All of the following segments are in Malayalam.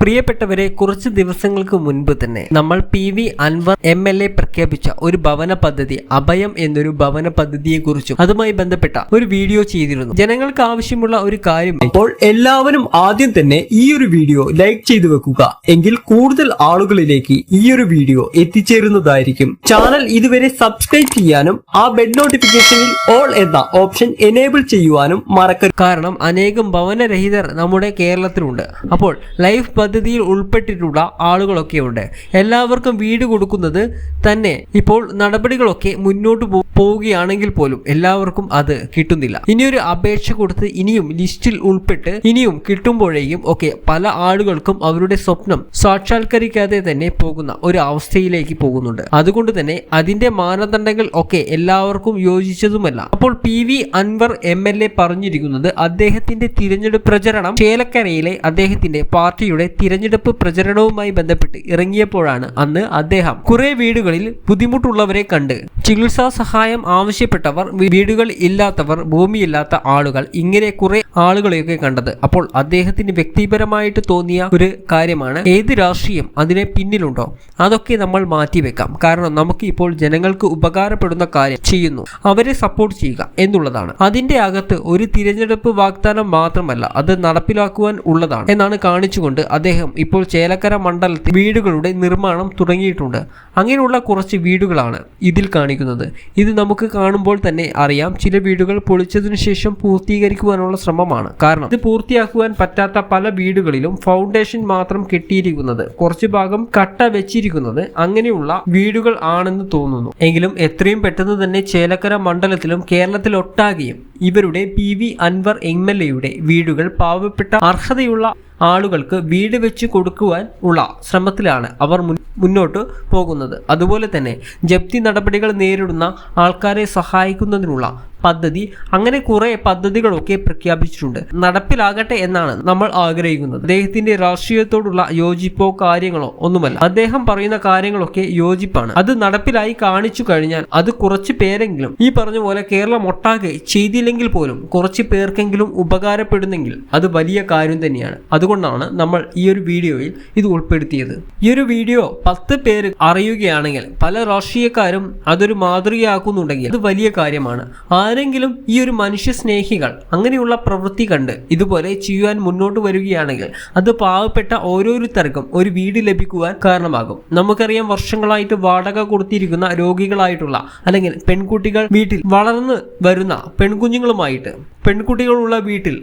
പ്രിയപ്പെട്ടവരെ കുറച്ച് ദിവസങ്ങൾക്ക് മുൻപ് തന്നെ നമ്മൾ P V Anwar M L A പ്രഖ്യാപിച്ച ഒരു ഭവന പദ്ധതി അഭയം എന്നൊരു ഭവന പദ്ധതിയെക്കുറിച്ചും അതുമായി ബന്ധപ്പെട്ട ഒരു വീഡിയോ ചെയ്തിരുന്നു. ജനങ്ങൾക്ക് ആവശ്യമുള്ള ഒരു കാര്യം അപ്പോൾ എല്ലാവരും ആദ്യം തന്നെ ഈ ഒരു വീഡിയോ ലൈക്ക് ചെയ്തു വെക്കുക. എങ്കിൽ കൂടുതൽ ആളുകളിലേക്ക് ഈ ഒരു വീഡിയോ എത്തിച്ചേരുന്നതായിരിക്കും. ചാനൽ ഇതുവരെ സബ്സ്ക്രൈബ് ചെയ്യാനും ആ ബെൽ നോട്ടിഫിക്കേഷനിൽ ഓൾ എന്ന ഓപ്ഷൻ എനേബിൾ ചെയ്യുവാനും മറക്കരുത്. കാരണം അനേകം ഭവനരഹിതർ നമ്മുടെ കേരളത്തിലുണ്ട്. അപ്പോൾ ലൈഫ് പദ്ധതിയിൽ ഉൾപ്പെട്ടിട്ടുള്ള ആളുകളൊക്കെയുണ്ട്. എല്ലാവർക്കും വീട് കൊടുക്കുന്നത് തന്നെ. ഇപ്പോൾ നടപടികളൊക്കെ മുന്നോട്ട് പോവുകയാണെങ്കിൽ പോലും എല്ലാവർക്കും അത് കിട്ടുന്നില്ല. ഇനിയൊരു അപേക്ഷ കൊടുത്ത് ഇനിയും ലിസ്റ്റിൽ ഉൾപ്പെട്ട് ഇനിയും കിട്ടുമ്പോഴേക്കും ഒക്കെ പല ആളുകൾക്കും അവരുടെ സ്വപ്നം സാക്ഷാത്കരിക്കാതെ തന്നെ പോകുന്ന ഒരു അവസ്ഥയിലേക്ക് പോകുന്നുണ്ട്. അതുകൊണ്ട് തന്നെ അതിന്റെ മാനദണ്ഡങ്ങൾ ഒക്കെ എല്ലാവർക്കും യോജിച്ചതുമല്ല. അപ്പോൾ P V Anwar M L A പറഞ്ഞിരിക്കുന്നത് അദ്ദേഹത്തിന്റെ തിരഞ്ഞെടുപ്പ് പ്രചരണം ചേലക്കരയിലെ അദ്ദേഹത്തിന്റെ പാർട്ടിയുടെ തിരഞ്ഞെടുപ്പ് പ്രചരണവുമായി ബന്ധപ്പെട്ട് ഇറങ്ങിയപ്പോഴാണ് അന്ന് അദ്ദേഹം കുറെ വീടുകളിൽ ബുദ്ധിമുട്ടുള്ളവരെ കണ്ട്. ചികിത്സാ സഹായം ആവശ്യപ്പെട്ടവർ വീടുകൾ ഇല്ലാത്തവർ ഭൂമിയില്ലാത്ത ആളുകൾ ഇങ്ങനെ കുറെ ആളുകളെയൊക്കെ കണ്ടത്. അപ്പോൾ അദ്ദേഹത്തിന് വ്യക്തിപരമായിട്ട് തോന്നിയ ഒരു കാര്യമാണ് ഏത് രാഷ്ട്രീയം അതിനെ പിന്നിലുണ്ടോ അതൊക്കെ നമ്മൾ മാറ്റിവെക്കാം. കാരണം നമുക്ക് ഇപ്പോൾ ജനങ്ങൾക്ക് ഉപകാരപ്പെടുന്ന കാര്യം ചെയ്യുന്നു അവരെ സപ്പോർട്ട് ചെയ്യുക എന്നുള്ളതാണ്. അതിന്റെ അകത്ത് ഒരു തിരഞ്ഞെടുപ്പ് വാഗ്ദാനം മാത്രമല്ല അത് നടപ്പിലാക്കുവാൻ ഉള്ളതാണ് എന്നാണ് കാണിച്ചുകൊണ്ട് അദ്ദേഹം ഇപ്പോൾ ചേലക്കര മണ്ഡലത്തിൽ വീടുകളുടെ നിർമ്മാണം തുടങ്ങിയിട്ടുണ്ട്. അങ്ങനെയുള്ള കുറച്ച് വീടുകളാണ് ഇതിൽ കാണിക്കുന്നത്. ഇത് നമുക്ക് കാണുമ്പോൾ തന്നെ അറിയാം. ചില വീടുകൾ പൊളിച്ചതിനു ശേഷം പൂർത്തീകരിക്കുവാനുള്ള ശ്രമമാണ്. കാരണം ഇത് പൂർത്തിയാക്കുവാൻ പറ്റാത്ത പല വീടുകളിലും ഫൗണ്ടേഷൻ മാത്രം കെട്ടിയിരിക്കുന്നത് കുറച്ച് ഭാഗം കട്ട വെച്ചിരിക്കുന്നത് അങ്ങനെയുള്ള വീടുകൾ ആണെന്ന് തോന്നുന്നു. എങ്കിലും എത്രയും പെട്ടെന്ന് തന്നെ ചേലക്കര മണ്ഡലത്തിലും കേരളത്തിലൊട്ടാകെയും ഇവരുടെ P V Anwar M L എയുടെ വീടുകൾ പാവപ്പെട്ട അർഹതയുള്ള ആളുകൾക്ക് വീട് വെച്ച് കൊടുക്കുവാൻ ഉള്ള ശ്രമത്തിലാണ് അവർ മുന്നോട്ട് പോകുന്നത്. അതുപോലെ തന്നെ ജപ്തി നടപടികൾ നേരിടുന്ന ആൾക്കാരെ സഹായിക്കുന്നതിനുള്ള പദ്ധതി അങ്ങനെ കുറെ പദ്ധതികളൊക്കെ പ്രഖ്യാപിച്ചിട്ടുണ്ട്. നടപ്പിലാകട്ടെ എന്നാണ് നമ്മൾ ആഗ്രഹിക്കുന്നത്. അദ്ദേഹത്തിന്റെ രാഷ്ട്രീയത്തോടുള്ള യോജിപ്പോ കാര്യങ്ങളോ ഒന്നുമല്ല. അദ്ദേഹം പറയുന്ന കാര്യങ്ങളൊക്കെ യോജിപ്പാണ്. അത് നടപ്പിലായി കാണിച്ചു കഴിഞ്ഞാൽ അത് കുറച്ച് പേരെങ്കിലും ഈ പറഞ്ഞ പോലെ കേരളം ഒട്ടാകെ ചെയ്തില്ലെങ്കിൽ പോലും കുറച്ച് പേർക്കെങ്കിലും ഉപകാരപ്പെടുന്നെങ്കിൽ അത് വലിയ കാര്യം തന്നെയാണ്. അതുകൊണ്ടാണ് നമ്മൾ ഈ ഒരു വീഡിയോയിൽ ഇത് ഉൾപ്പെടുത്തിയത്. ഈ ഒരു വീഡിയോ പത്ത് പേര് അറിയുകയാണെങ്കിൽ പല രാഷ്ട്രീയക്കാരും അതൊരു മാതൃകയാക്കുന്നുണ്ടെങ്കിൽ അത് വലിയ കാര്യമാണ്. ആരെങ്കിലും ഈ ഒരു മനുഷ്യ സ്നേഹികൾ അങ്ങനെയുള്ള പ്രവൃത്തി കണ്ട് ഇതുപോലെ ചെയ്യുവാൻ മുന്നോട്ട് വരികയാണെങ്കിൽ അത് പാവപ്പെട്ട ഓരോരുത്തർക്കും ഒരു വീട് ലഭിക്കുവാൻ കാരണമാകും. നമുക്കറിയാം വർഷങ്ങളായിട്ട് വാടക കൊടുത്തിരിക്കുന്ന രോഗികളായിട്ടുള്ള അല്ലെങ്കിൽ പെൺകുട്ടികൾ വീട്ടിൽ വളർന്ന് വരുന്ന പെൺകുഞ്ഞുങ്ങളുമായിട്ട് പെൺകുട്ടികളുള്ള വീട്ടിൽ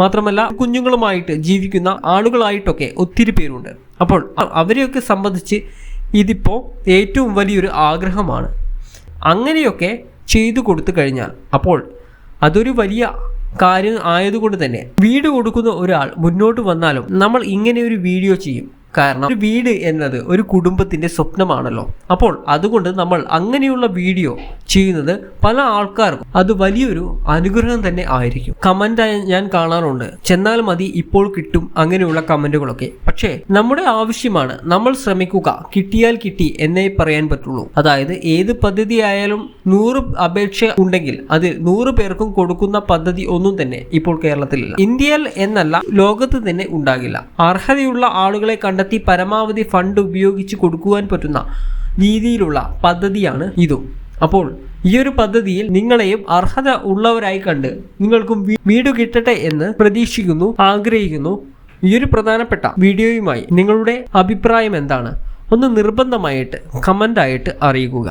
മാത്രമല്ല കുഞ്ഞുങ്ങളുമായിട്ട് ജീവിക്കുന്ന ആളുകളായിട്ടൊക്കെ ഒത്തിരി പേരുണ്ട്. അപ്പോൾ അവരെയൊക്കെ സംബന്ധിച്ച് ഇതിപ്പോൾ ഏറ്റവും വലിയൊരു ആഗ്രഹമാണ്. അങ്ങനെയൊക്കെ ചെയ്തു കൊടുത്തു കഴിഞ്ഞാൽ അപ്പോൾ അതൊരു വലിയ കാര്യം ആയതുകൊണ്ട് തന്നെ വീട് കൊടുക്കുന്ന ഒരാൾ മുന്നോട്ട് വന്നാലും നമ്മൾ ഇങ്ങനെ ഒരു വീഡിയോ ചെയ്യും. കാരണം ഒരു വീട് എന്നത് ഒരു കുടുംബത്തിന്റെ സ്വപ്നമാണല്ലോ. അപ്പോൾ അതുകൊണ്ട് നമ്മൾ അങ്ങനെയുള്ള വീഡിയോ ചെയ്യുന്നത് പല ആൾക്കാർക്കും അത് വലിയൊരു അനുഗ്രഹം തന്നെ ആയിരിക്കും. കമന്റ് ഞാൻ കാണാറുണ്ട്. ചെന്നാൽ മതി ഇപ്പോൾ കിട്ടും അങ്ങനെയുള്ള കമന്റുകളൊക്കെ. പക്ഷേ നമ്മുടെ ആവശ്യമാണ് നമ്മൾ ശ്രമിക്കുക. കിട്ടിയാൽ കിട്ടി എന്നേ പറയാൻ പറ്റുള്ളൂ. അതായത് ഏത് പദ്ധതി ആയാലും നൂറ് അപേക്ഷ ഉണ്ടെങ്കിൽ അതിൽ നൂറ് പേർക്കും കൊടുക്കുന്ന പദ്ധതി ഒന്നും തന്നെ ഇപ്പോൾ കേരളത്തിലില്ല. ഇന്ത്യയിൽ എന്നല്ല ലോകത്ത് തന്നെ ഉണ്ടാകില്ല. അർഹതയുള്ള ആളുകളെ കണ്ടെത്തി പരമാവധി ഫണ്ട് ഉപയോഗിച്ച് കൊടുക്കുവാൻ പറ്റുന്ന രീതിയിലുള്ള പദ്ധതിയാണ് ഇതും. അപ്പോൾ ഈ ഒരു പദ്ധതിയിൽ നിങ്ങളെയും അർഹത ഉള്ളവരായി കണ്ട് നിങ്ങൾക്കും വീട് കിട്ടട്ടെ എന്ന് പ്രതീക്ഷിക്കുന്നു ആഗ്രഹിക്കുന്നു. ഈ ഒരു പ്രധാനപ്പെട്ട വീഡിയോയുമായി നിങ്ങളുടെ അഭിപ്രായം എന്താണ്? ഒന്ന് നിർബന്ധമായിട്ട് കമന്റായിട്ട് അറിയിക്കുക.